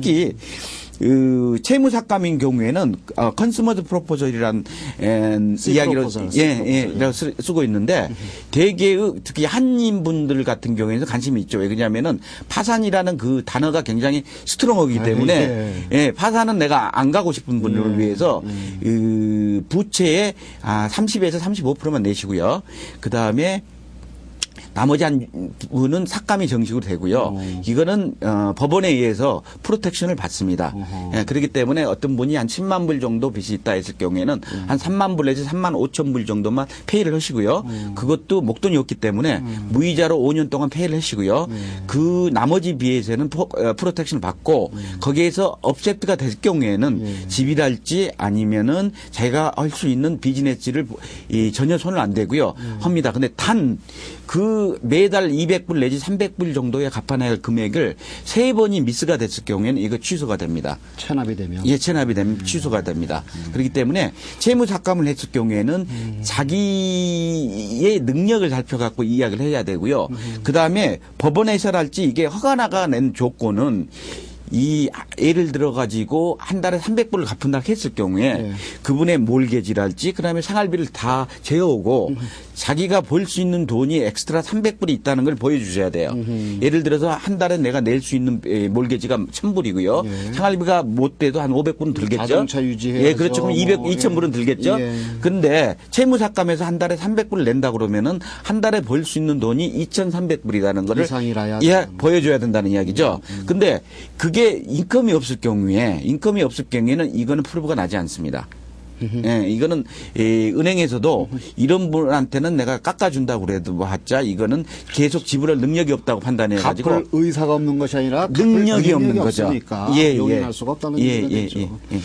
특히 그 채무 삭감인 경우에는 어, 컨스머드 프로포절이란 이야기로 C 예, 예, 쓰- 쓰고 있는데 대개의 특히 한인 분들 같은 경우에는 관심이 있죠. 왜냐하면은 파산이라는 그 단어가 굉장히 스트롱하기 아, 때문에 예, 파산은 내가 안 가고 싶은 분들을 예, 위해서 그 부채의 아 30에서 35%만 내시고요. 그 다음에 나머지 한 부분은 삭감이 정식으로 되고요. 이거는 어, 법원에 의해서 프로텍션을 받습니다. 예, 그렇기 때문에 어떤 분이 한 10만 불 정도 빚이 있다 했을 경우에는 한 3만 불 내지 3만 5천 불 정도만 페이를 하시고요. 그것도 목돈이었기 때문에 무이자로 5년 동안 페이를 하시고요. 그 나머지 비에서는 포- 어, 프로텍션을 받고 거기에서 업세트가 될 경우에는 집이랄지 아니면은 자기가 할 수 있는 비즈니스를 이 전혀 손을 안 대고요. 합니다. 근데 단 그 매달 200불 내지 300불 정도의 갚아내야 할 금액을 세 번이 미스가 됐을 경우에는 이거 취소가 됩니다. 체납이 되면 예, 체납이 되면 취소가 됩니다. 그렇기 때문에 채무 삭감을 했을 경우에는 자기의 능력을 살펴 갖고 이야기를 해야 되고요. 그 다음에 법원에서랄지 이게 허가 나가 낸 조건은 이 예를 들어 가지고 한 달에 300불을 갚는다 했을 경우에 네. 그분의 몰개지랄지 그다음에 생활비를 다 재오고 자기가 벌 수 있는 돈이 엑스트라 300불이 있다는 걸 보여주셔야 돼요. 예를 들어서 한 달에 내가 낼 수 있는 에, 몰개지가 1000불이고요. 예. 생활비가 못 돼도 한 500불은 들겠죠. 자동차 유지해서 예, 그렇죠. 그럼 200, 뭐, 2000불은 예. 들겠죠. 예. 근데 채무 삭감에서 한 달에 300불을 낸다 그러면은 한 달에 벌 수 있는 돈이 2,300불이라는 거를 이상이라야 예. 보여줘야 된다는 이야기죠. 근데 그게 인컴이 없을 경우에 인컴이 없을 경우에는 이거는 프로브가 나지 않습니다. 예, 이거는 이 은행에서도 이런 분한테는 내가 깎아준다고 그래도 뭐 하자 이거는 계속 지불할 능력이 없다고 판단해 가지고 갚을 의사가 없는 것이 아니라 능력이 없는 거죠. 예, 예. 용인할 수가 없다는 예, 얘기가 예, 되죠. 예, 예.